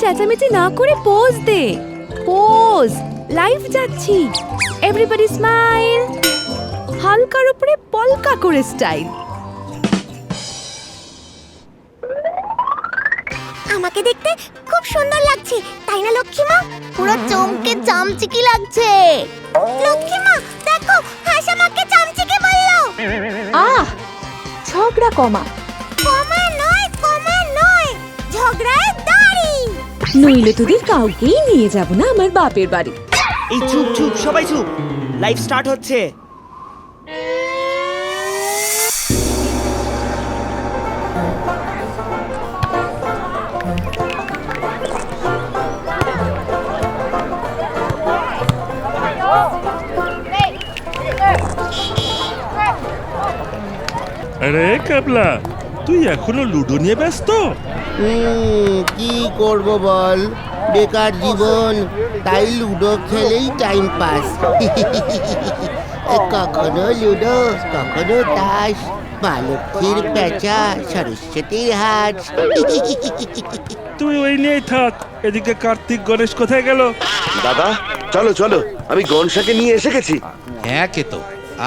চেঁচামেচি না করে পোজ দে। পোজ লাইভ যাচ্ছি। এভরিবডি স্মাইল হালকার উপরে পলকা করে স্টাইল আমাকে দেখতে খুব সুন্দর লাগছে তাই না লক্ষ্মীমা পুরো চমকে চামচিকি লাগছে। লক্ষ্মীমা দেখো হাঁস আমাকে চামচিকি বলল আহ ঝগড়া কমা। নইলে তোদের কাউকেই নিয়ে যাব না আমার বাপের বাড়ি। এই চুপ চুপ সবাই চুপ। লাইভ স্টার্ট হচ্ছে। আরে কাবলা তুই এখনও লুডো নিয়ে ব্যস্ত? কি করব বল? বেকার জীবন তাই লুডো খেলেই টাইম পাস কখনো লুডো কখনো তাস মালক্ষীর পেঁচা সরস্বতীর হাট। তুই ওই নিয়েই থাক এদিকে কার্তিক গণেশ কোথায় গেল? দাদা চলো চলো আমি গনসাকে নিয়ে এসে গেছি। হ্যাঁ কে তো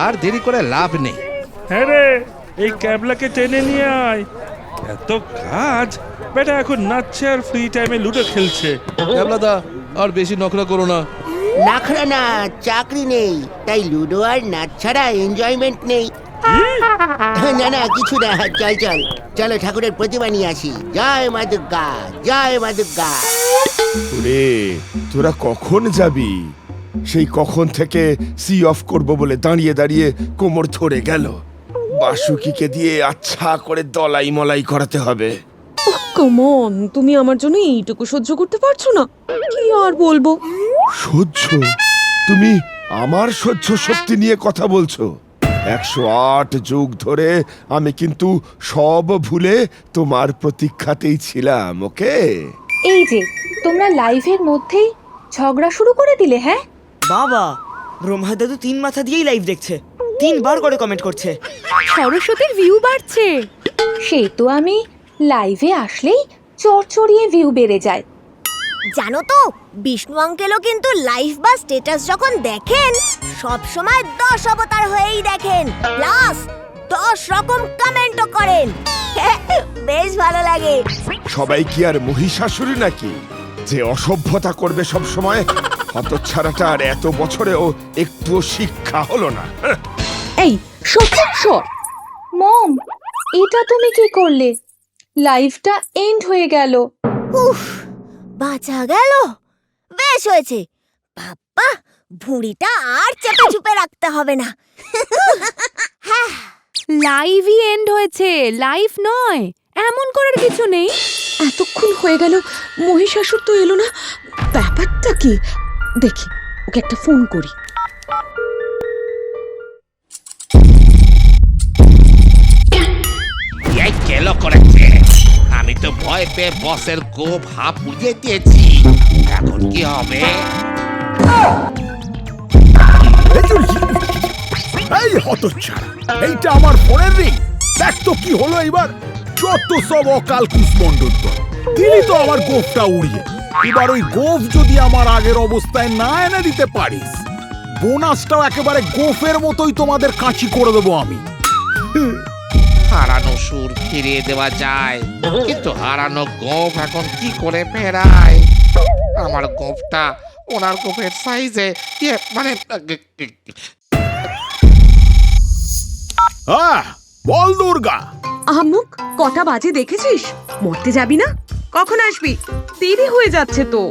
আর দেরি করে লাভ নেই। হ্যাঁ রে এই ক্যাবলাকে টেনে নিয়ে আয়। এত কাজ বেটা এখন নাচছে আর ফ্রি টাইমে লুডো খেলছে। দা আর বেশি নখরা করো না। নাখরা না চাকরি নেই তাই লুডো আর নাচ ছাড়া এনজয়মেন্ট নেই। না না কিছু না চল চল। চলো ঠাকুরের প্রতিমা নিয়ে আসি। জয় মা দুর্গা জয় মা দুর্গা। ওরে তোরা কখন যাবি? সেই কখন থেকে সি অফ করব বলে দাঁড়িয়ে দাঁড়িয়ে কোমর ধরে গেল। বাসুকিকে দিয়ে আচ্ছা করে দলাই মলাই করাতে হবে। কমন তুমি আমার জন্য এইটুকু সহ্য করতে পারছ না। কি আর বলব? সহ্য? তুমি আমার সহ্য শক্তি নিয়ে কথা বলছো। একশো আট যুগ ধরে আমি কিন্তু সব ভুলে তোমার প্রতীক্ষাতেই ছিলাম ওকে? এই যে তোমরা লাইভের মধ্যেই ঝগড়া শুরু করে দিলে হ্যাঁ? বাবা ব্রহ্মা দাদু তিন মাথা দিয়েই লাইভ দেখছে। তিনবার করে কমেন্ট করছে। সরস্বতীর ভিউ বাড়ছে। সে তো আমি লাইভে আসলেই চড়চড়িয়ে ভিউ বেড়ে যায়। জানো তো বিষ্ণু আঙ্কেলও কিন্তু লাইভ বা স্ট্যাটাস যখন দেখেন সব সময় দশ অবতার হয়েই দেখেন প্লাস দশ রকম কমেন্টও করেন। বেশ ভালো লাগে। সবাই কি আর মহিষাসুরী নাকি? যে অসভ্যতা করবে সব সময় হতচ্ছাড়াটা আর এত বছরেও একটুও শিক্ষা হলো না। এই সত্যি সর। মম এটা তুমি কি করলে? লাইভটা এন্ড হয়ে গেল। উফ বাঁচা গেল। বেশ হয়েছে। বাবা ভুঁড়িটা আর চেপে চুপে রাখতে হবে না। লাইভই এন্ড হয়েছে। লাইভ নয়। এমন করার কিছু নেই। এতক্ষণ হয়ে গেল মহিষাসুর তো এলো না। ব্যাপারটা কি? দেখি ওকে একটা ফোন করি। এই কেল করেছে। তো ভয় পেয়ে বসের গোপ হাফ উড়িয়ে দিয়েছি। এখন কি হবে? এই হতচ্ছাড়া, এইটা আমার ফোনের রিং। দেখ তো কি হলো এবার যত সব অকাল কুষ্মণ্ডল দিলি তো আমার গোফটা উড়িয়ে। এবার ওই গোফ যদি আমার আগের অবস্থায় না এনে দিতে পারিস, বোনাসটাও একেবারে গোফের মতোই তোমাদের কাঁচি করে দেবো আমি। হারানো সুর ফিরিয়ে দেওয়া যায়। কিন্তু হারানো গোপ এখন কি করে ফেরায়? আমার গোপটা ওনার গোপের সাইজে ইয়ে মানে হ্যাঁ বল দুর্গা। আহমুক কটা বাজে দেখেছিস? মরতে যাবি না? কখন আসবি? দেরি হয়ে যাচ্ছে তো।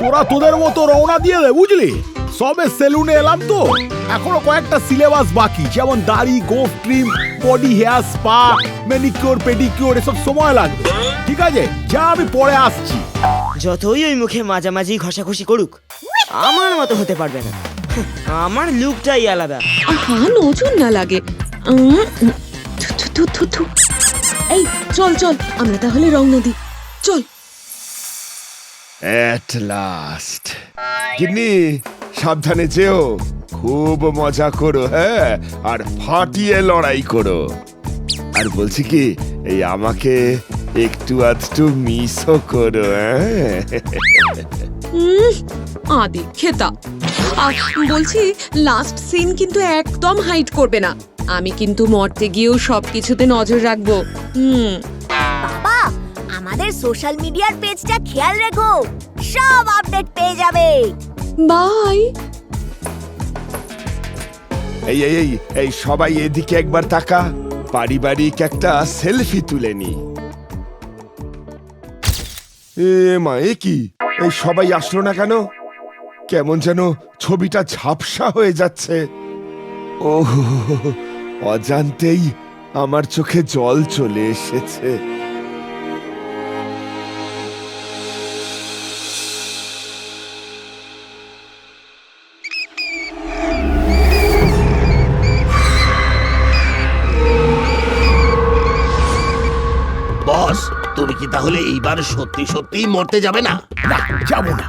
তোরা তোদের মতো রওনা দিয়ে দে বুঝলি? সবে সেলুনে এলাম তো। এখনও কয়েকটা সিলেবাস বাকি যেমন দাড়ি গোফ trim body hair spa manicure pedicure এসব সময় লাগবে। ঠিক আছে যা আমি পরে আসছি। যতই ওই মুখে মাঝামাঝি ঘষাঘষি করুক আমার মতো হতে পারবে না। আমার লুকটাই আলাদা। আহা নজর না লাগে। উম, থু, থু, থু, থু, থু। এই চল চল আমরা তাহলে রওনা দিই চল। অ্যাট লাস্ট গিন্নি সাবধানে যেও। খুব মজা করো হ্যাঁ? আর ফাটিয়ে লড়াই করো। আর বলছি কি এই আমাকে একটু আধটু মিসও করো হ্যাঁ? আদি খেতা। আহ, বলছি লাস্ট সিন কিন্তু একদম হাইট করবে না। আমি কিন্তু মরতে গিয়েও সবকিছুতে নজর রাখব। হুম। বাবা আমাদের সোশ্যাল মিডিয়ার পেজটা খেয়াল রেখো। সব আপডেট পেয়ে যাবে। বাই। এই এই এই এই, সবাই এদিকে একবার তাকা। পারিবারিক একটা সেলফি তুলে নি। এ, মা, এ কি? এই সবাই আসলো না কেন? কেমন যেন ছবিটা ঝাপসা হয়ে যাচ্ছে। ও অজান্তেই আমার চোখে জল চলে এসেছে। তুমি কি তাহলে এইবার সত্যি সত্যি মরতে যাবে না? না, যাব না।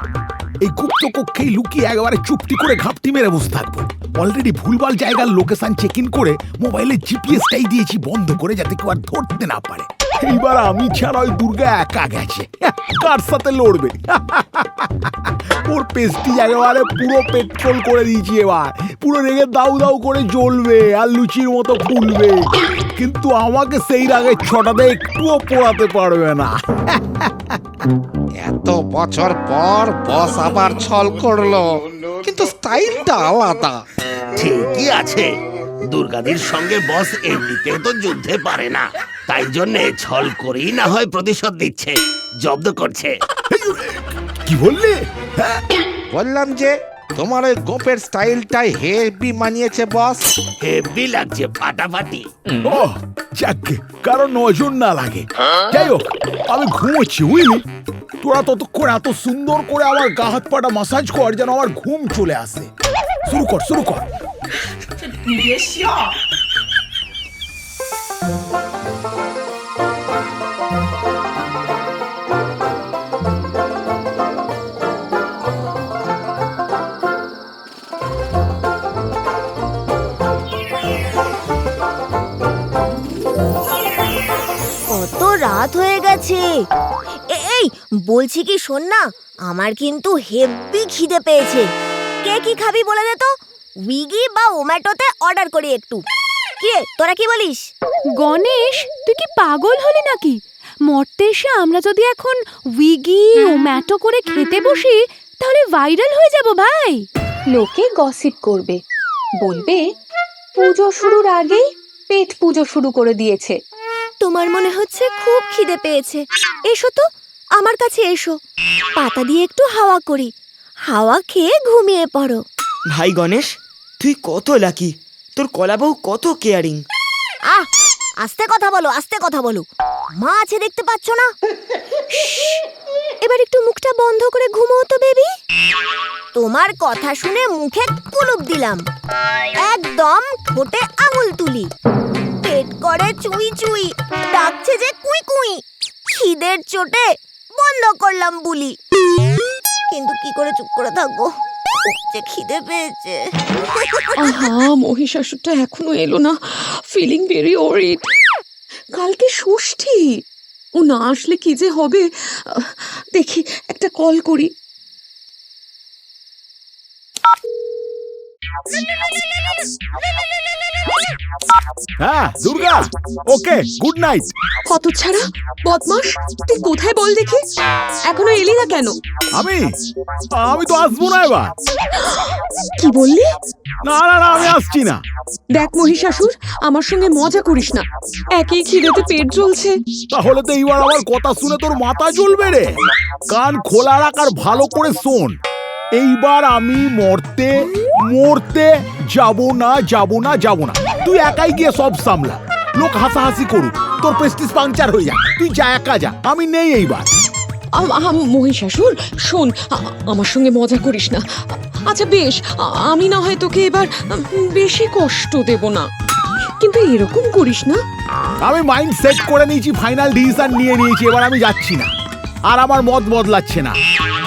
এই গুপ্ত কক্ষেই লুকিয়ে একেবারে চুপটি করে ঘাপটি মেরে বসে থাকব। অলরেডি ভুলভাল জায়গার লোকেশন চেক ইন করে মোবাইলে জিপিএসটাই দিয়েছি বন্ধ করে যাতে কেউ আর ধরতে না পারে। এইবার আমি ছাড়া ওই দুর্গা একা গেছে। কার সাথে লড়বে? ওর পেস্টি একেবারে পুরো পেট্রোল করে দিয়েছি এবার। পুরো রেগে দাউ দাউ করে জ্বলবে আর লুচির মতো ফুলবে। কিন্তু আমাকে সেই রাগে ছটাতে একটুও পোড়াতে পারবে না। এত বছর পর বস আবার ছল করল। কিন্তু স্টাইলটা আলাদা। ঠিকই আছে। দুর্গাদির সঙ্গে বস এমনিতেও তো যুদ্ধে পারে না। তাই জন্যে ছল করেই না হয় প্রতিশোধ দিচ্ছে জব্দ করছে। কি বললে? হ্যাঁ? বললাম যে তোমার ওই গোপের স্টাইলটাই হেভি মানিয়েছে বস। হেভি লাগছে ফাটাফাটি। ও যাকে কারও নজর না লাগে। যাই হোক আমি ঘুমোচ্ছি বুঝলি? তোরা ততক্ষণ এত সুন্দর করে আমার গা হাত পাটা মাসাজ কর যেন আমার ঘুম চলে আসে। শুরু কর শুরু কর। রাত হয়ে গেছে। এই বলছি কি শোন না আমার কিন্তু হেভি খিদে পেয়েছে। কে কি খাবি বলে দে তো? উইগি বা ওম্যাটোতে অর্ডার করি একটু। কি? রে, তোরা কি বলিস? গণেশ তুই কি পাগল হলি নাকি? মরতে এসে আমরা যদি এখন উইগি ওম্যাটো করে খেতে বসি তাহলে ভাইরাল হয়ে যাব ভাই। লোকে গসিপ করবে। বলবে পুজো শুরুর আগেই পেট পুজো শুরু করে দিয়েছে। তোমার মনে হচ্ছে খুব খিদে পেয়েছে। এসো তো আমার কাছে এসো। পাতা দিয়ে একটু হাওয়া করি। হাওয়া খেয়ে ঘুমিয়ে পড়ো। ভাই গণেশ তুই কত লাকি? তোর কলাবউ কত কেয়ারিং? আহ আস্তে কথা বলো আস্তে কথা বলো। মা আছে দেখতে পাচ্ছ না? এবার একটু মুখটা বন্ধ করে ঘুমো তো বেবি। তোমার কথা শুনে মুখে কুলুপ দিলাম। একদম ঠোঁটে আঙুল তুলি। পেট করে চুই চুই। ডাকছে যে কুই কুই। খিদের চোটে বন্ধ করলাম বুলি। কিন্তু কি করে চুপ করে থাকব? যে খিদে পেয়েছে। আহা, মহিষাসুরটা এখনও এলো না। ফিলিং ভেরি ওরিড কালকে ষষ্ঠী। ও না আসলে কি যে হবে? দেখি, একটা কল করি। হ্যাঁ দুর্গা। Okay good night. কত ছাড়া বদমাস তুই কোথায় বল দেখি? এখনও এলি না কেন? আমি? আমি তো আসব না এবার। কি বললি? না না না আমি আসছি না। দেখ মহিষাসুর আমার সঙ্গে মজা করিস না। একই খিদেতে পেট জ্বলছে। তাহলে তো এইবার আমার কথা শুনে তোর মাথা জ্বলবে রে। কান খোলা রাখ আর ভালো করে শোন। এইবার আমি মরতে মরতে যাব না যাব না যাব না। তুই একাই গিয়ে সব সামলা। লোক হাসাহাসি করুক। তোর প্রেস্টিজ পাংচার হয়ে যা তুই যা একা যা। আমি নেই এইবার। আম- আম, মহিষাসুর শোন আ- আমার সঙ্গে মজা করিস না। আচ্ছা বেশ। আ- আমি না হয় তোকে এবার উম, বেশি কষ্ট দেব না। কিন্তু এরকম করিস না। আমি মাইন্ড সেট করে নিয়েছি ফাইনাল ডিসিশন নিয়ে নিয়েছি। এবার আমি যাচ্ছি না। আর আমার মত বদলাচ্ছে না।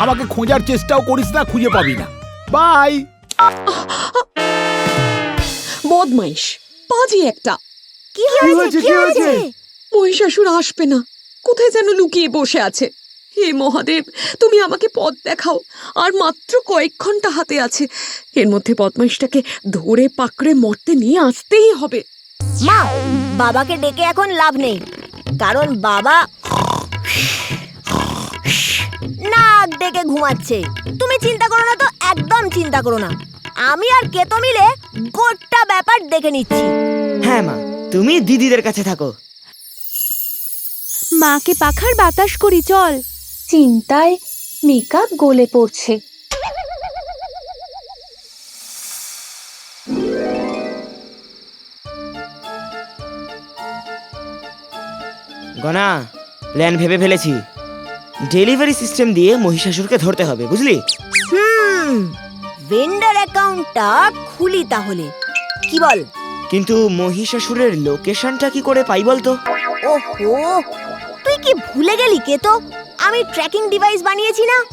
আমাকে খোঁজার চেষ্টাও করিস না খুঁজে পাবি না। বাই। বদমাইশ পাজি একটা। কি হয়েছে কি হয়েছে? মহিষাসুর আসবে না। কোথায় যেন লুকিয়ে বসে আছে। হে মহাদেব তুমি আমাকে পথ দেখাও। আর মাত্র কয়েক ঘণ্টা হাতে আছে। এর মধ্যে বদমাইশটাকে ধরে পাকড়ে মরতে নিয়ে আসতেই হবে। মা বাবাকে ডেকে এখন লাভ নেই। কারণ বাবা নাক ডেকে ঘুমাচ্ছে। তুমি চিন্তা করো না তো একদম চিন্তা করো না। আমি আর কেতো মিলে গোটা ব্যাপার দেখে নিচ্ছি। হ্যাঁ মা তুমি দিদিদের কাছে থাকো। মাকে পাখার বাতাস করি চল। চিন্তায় মেকআপ গলে পড়ছে। গনা প্ল্যান ভেবে ফেলেছি। ডেলিভারি সিস্টেম দিয়ে মহিষাসুরকে ধরতে হবে বুঝলি? হুম ভেন্ডার অ্যাকাউন্টটা খুলি তাহলে। কি বল? কিন্তু মহিষাসুরের লোকেশনটা কি করে পাই বলতো? ওহো তুই কি ভুলে গেলি কে তো? আমি ট্র্যাকিং ডিভাইস বানিয়েছি না?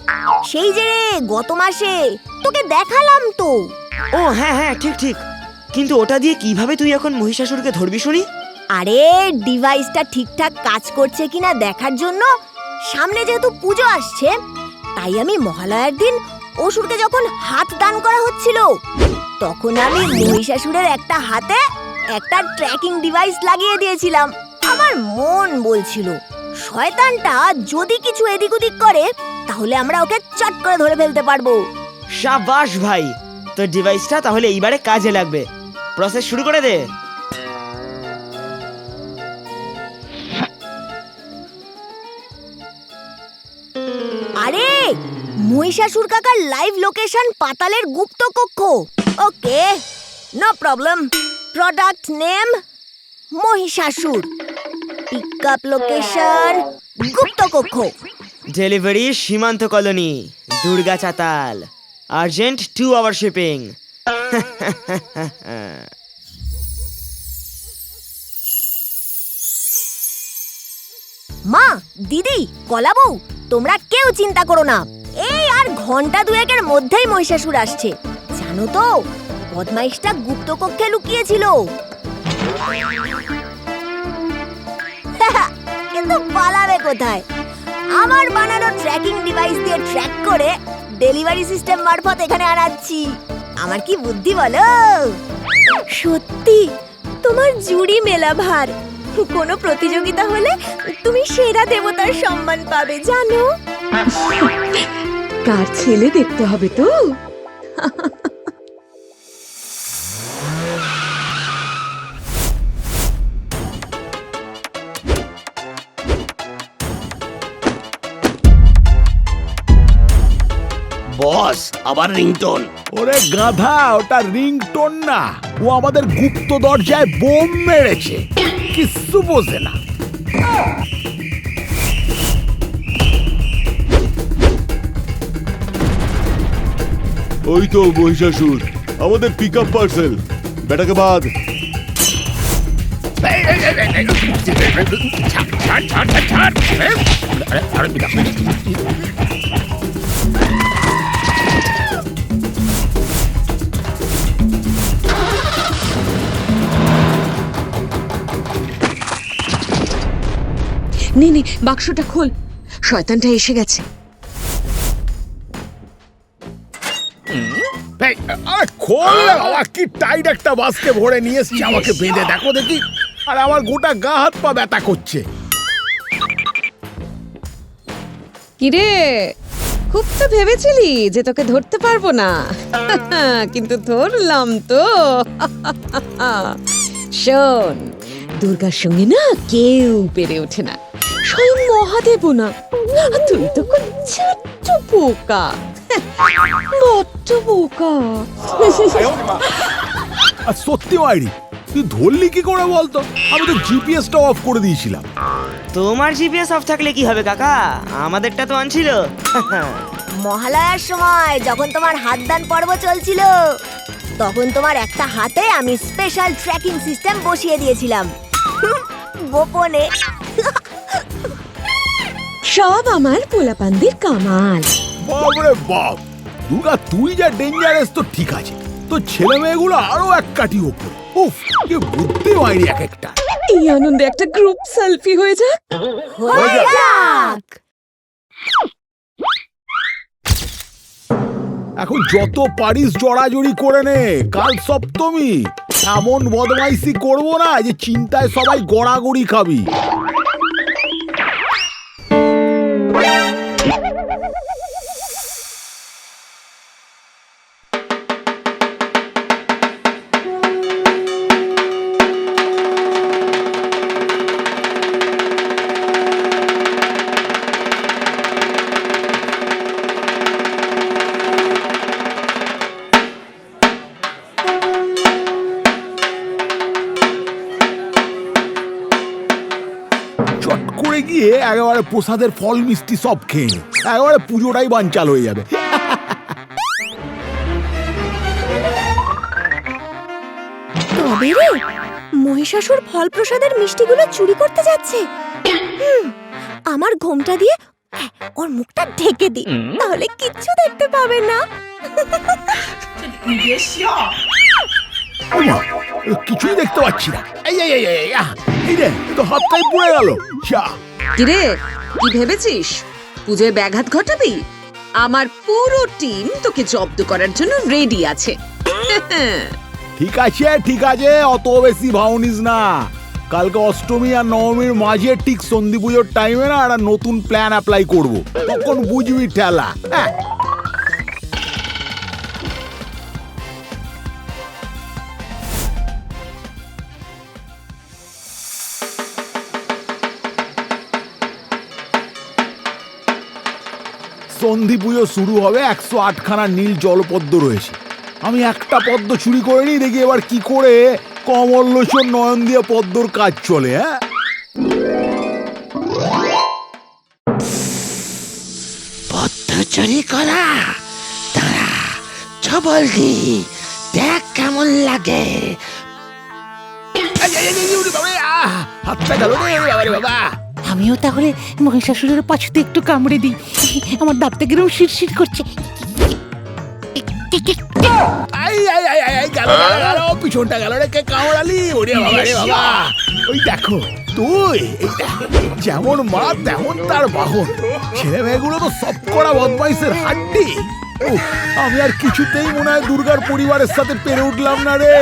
সেই যে গত মাসে তোকে দেখালাম তো। ও হ্যাঁ হ্যাঁ ঠিক ঠিক। কিন্তু ওটা দিয়ে কীভাবে তুই এখন মহিষাসুরকে ধরবি শুনি? আরে ডিভাইসটা ঠিকঠাক কাজ করছে কিনা দেখার জন্য সামনে যেহেতু পুজো আসছে, তাই আমি মহালয়ার দিন অসুরকে যখন হাত দান করা হচ্ছিল, তখন আমি মহিষাসুরের একটা হাতে একটা ট্র্যাকিং ডিভাইস লাগিয়ে দিয়েছিলাম। আমার মন বলছিল, শয়তানটা যদি কিছু এদিক ওদিক করে, তাহলে আমরা ওকে চট করে ধরে ফেলতে পারব। সাবাস ভাই, তোর ডিভাইসটা তাহলে এইবারে কাজে লাগবে। প্রসেস শুরু করে দে। মহিষাসুর কাকার লাইভ লোকেশন পাতালের গুপ্ত কক্ষ। Okay no problem product name Mahishasur. Pickup location গুপ্ত কক্ষ। ডেলিভারি সীমান্ত কলোনি দুর্গা চাতাল। আর্জেন্ট টু আওয়ার শিপিং মা দিদি কলা কলাবু তোমরা কেউ চিন্তা করো না। ঘণ্টা দুয়েকের মধ্যেই মহিষাসুর আসছে। জানো তো, বদমাইশটা গুপ্ত কক্ষে লুকিয়েছিল। কিন্তু পালাবে কোথায়? আমার বানানো ট্র্যাকিং ডিভাইস দিয়ে ট্র্যাক করে ডেলিভারি সিস্টেম মারফত এখানে আনাচ্ছি। আমার কি বুদ্ধি বলো? সত্যি, তোমার জুড়ি মেলা ভার। কোনো প্রতিযোগিতা হলে তুমি সেরা দেবতার সম্মান পাবে, জানো? কার ছেলে দেখতে হবে তো। বস আবার রিংটোন। ওরে গাধা ওটা রিংটোন না। ও আমাদের গুপ্ত দরজায় বোম মেরেছে। কিচ্ছু বোঝে না। ওই তো মহিষাসুর আমাদের পিক আপ পার্সেল বেটাকে বাদ নে নে বাক্সটা খোল। শয়তানটা এসে গেছে। খোল! না কি টাইট একটা বাসকে ভরে নিয়ে এসছি, আমাকে বেঁধে। দেখো দেখি। আর, আমার গোটা গা হাত পা ব্যথা করছে। কিরে? খুব তো ভেবেছিলি যে তোকে ধরতে পারব না। কিন্তু ধরলাম তো। শোন, দুর্গার সঙ্গে না কেউ পেরে ওঠে না। স্বয়ং মহাদেবও না। তুই তো খুব ছোট্ট বোকা বড্ড বোকা। আর সত্যি মাইরি তুই ধরলি কি করে বলতো? আমি তো জিপিএসটা অফ করে দিয়েছিলাম। তোমার জিপিএস অফ থাকলে কি হবে কাকা? আমাদেরটা তো আনছিল মহালয়ার সময় যখন তোমার হাত দান পর্ব চলছিল তখন তোমার একটা হাতে আমি স্পেশাল ট্র্যাকিং সিস্টেম বসিয়ে দিয়েছিলাম। গোপনে। সব আমার পোলাপান্দির কামাল। বাবরে বাপ! দুর্গা তুই যা ডেঞ্জারাস তো ঠিক আছে। তো ছেলে মেয়েগুলো আরও এক কাঠি ওপর। উফ কি বুদ্ধি মাইরি এক একটা। এই আনন্দে একটা গ্রুপ সেলফি হয়ে যাক। হয়ে যাক। এখন যত পারিস জড়াজড়ি করে নে। কাল সপ্তমী। এমন বদমাইশি করব না যে চিন্তায় সবাই গড়াগড়ি খাবি। চট গিয়ে একেবারে প্রসাদের ফল মিষ্টি সব খেয়ে নে। একেবারে পুজোটাই বানচাল হয়ে যাবে। তবে রে মহিষাসুর ফল প্রসাদের মিষ্টিগুলো চুরি করতে যাচ্ছে। হুম, আমার ঘোমটা দিয়ে হ্যাঁ, ওর মুখটা ঢেকে দি তাহলে কিচ্ছু দেখতে পাবে না। ওমা, কিছুই দেখতে পাচ্ছি না। এই এই এই এই, আহ, এই রে এ তো হাতটাই পড়ে গেল। যা। কিরে, কি ভেবেছিস? পুজোয় ব্যাঘাত ঘটাবি? আমার পুরো টিম তোকে জব্দ করার জন্য রেডি আছে। ঠিক আছে ঠিক আছে, অত বেশি ভাউনিস না। কালকে অষ্টমী আর নবমীর মাঝে ঠিক সন্ধি পুজোর টাইমে না একটা নতুন প্ল্যান অ্যাপ্লাই করব। তখন বুঝবি ঠেলা হ্যাঁ? সন্ধি পুজো শুরু হবে একশো আটখানা নীল জলপদ্ম রয়েছে আমি একটা পদ্ম চুরি করে নিই দেখি এবার কি করে কমল লোচন নয়ন দিয়ে পদ্মর কাজ চলে হ্যাঁ পদ্ম চুরি করা দাঁড়া ছবল দি দেখ কেমন লাগে হাতটা গেল রে বাবা আমিও তাহলে মহিষাসুরের পাছুতে একটু কামড়ে দিই। আমার দাঁতটা কিরম শিরশির করছে। আই আই আই আই আই গেল গেল গেল পিছনটা গেল রে কে কামড়ালি? ওরে বাবা রে বাবা। ওই দেখো তুই যেমন মা তেমন তার বাহন। ছেলে মেয়েগুলো তো সব করা বদমাইশের হাড্ডি। আমি আর কিছুতেই মনে হয় দুর্গার পরিবারের সাথে পেরে উঠলাম না রে।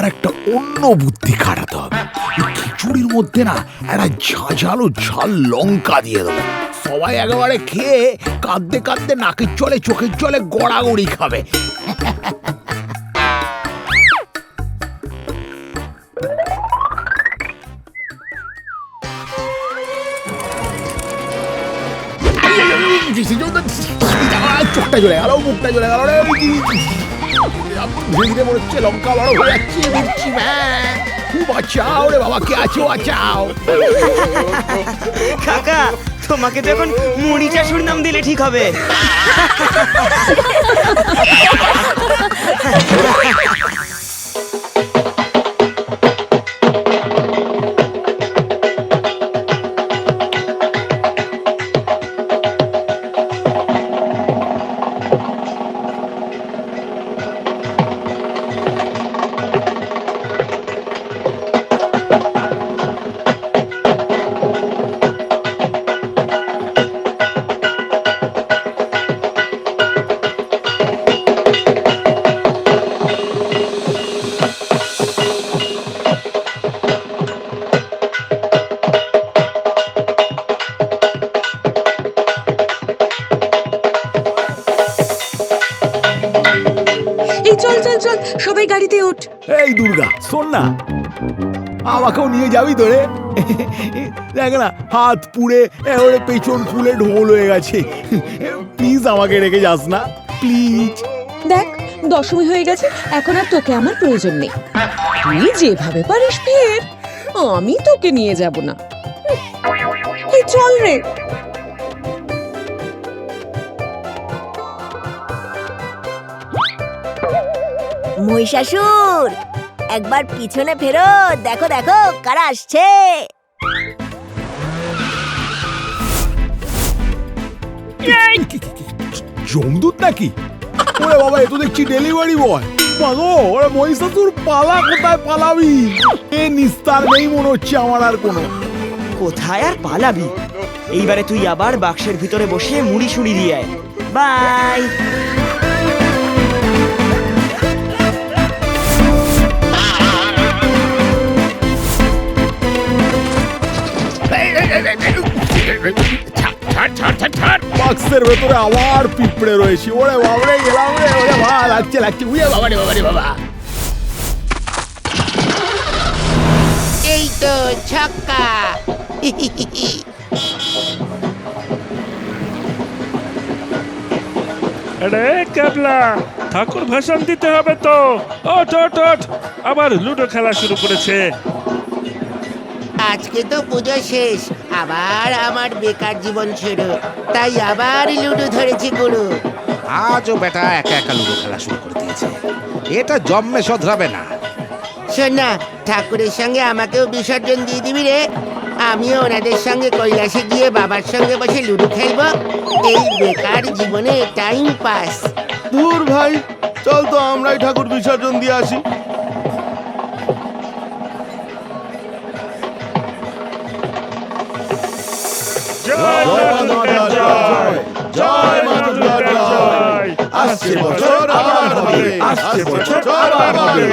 এইবার একটা অন্য বুদ্ধি খাটাতে হবে খিচুড়ির মধ্যে না একটা ঝাঁঝালো ঝাল লঙ্কা দিয়ে দেবো সবাই একেবারে খেয়ে কাঁদতে কাঁদতে নাকের চলে চোখের চলে গড়াগড়ি খাবে চোখটা চলে গেল মুখটা চলে গেল ধীরে ধীরে মনে হচ্ছে বাবা, কে আছো, বাঁচাও। কাকা, তোমাকে তো এখন মুড়ি চাষুর নাম দিলে ঠিক হবে। গাড়িতে ওঠ এই দুর্গা শোন না। আমাকেও নিয়ে যাবি তো রে দেখ না হাত পুড়ে এবারে পেছন ফুলে ঢোল হয়ে গেছে। প্লিজ আমাকে রেখে যাস না। প্লিজ দেখ দশমী হয়ে গেছে এখন আর তোকে আমার প্রয়োজন নেই। তুই যেভাবে পারিস ফের আমি তোকে নিয়ে যাব না। চল রে। মহিষাসুর একবার পিছনে ফেরো দেখো দেখো কারা আসছে। জমদূত নাকি? ওরে বাবা এ তো দেখছি ডেলিভারি বয় মাগো ওরে মহিষাসুর পালা কোথায় পালাবি? এ নিস্তার নেই মনে হচ্ছে আমার আর কোনো। কোথায় আর পালাবি? এইবারে তুই আবার বাক্সের ভিতরে বসে মুড়ি সুড়ি দিয়ে আয়। বাই। বাক্সের ভেতরে আবার পিঁপড়ে রয়েছে। ওরে বাবারে গেলাম রে ওরে বাবা লাগছে লাগছে। উড়ে বাবা রে বাবা রে বাবা। এই তো ছক্কা। আরে ক্যাবলা ঠাকুর ভাষণ দিতে হবে তো। ওঠ ওঠ ওঠ। আবার লুডো খেলা শুরু করেছে। আজকে তো পুজো শেষ। আবার আমার বেকার জীবন শুরু তাই আবার লুডো ধরেছি গুরু আজও বেটা একা একা লুডো খেলা শুরু করে দিয়েছে। এটা জন্মে শোধরাবে না। শোন না ঠাকুরের সঙ্গে আমাকেও বিসর্জন দিয়ে দিবি রে। আমিও ওনাদের সঙ্গে কৈলাসে গিয়ে বাবার সঙ্গে বসে লুডো খেলব। এই বেকার জীবনে টাইম পাস দূর ভাই চল তো আমরাই ঠাকুর বিসর্জন দিয়ে আসি। জয় মা জয়। আসছে বছর আবার হবে। আসছে বছর আবার হবে।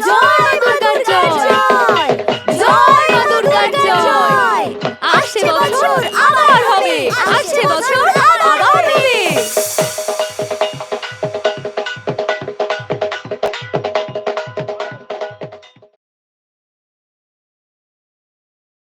জয় দুর্গা জয়। জয় জয়। আসছে বছর আবার হবে। আসছে বছর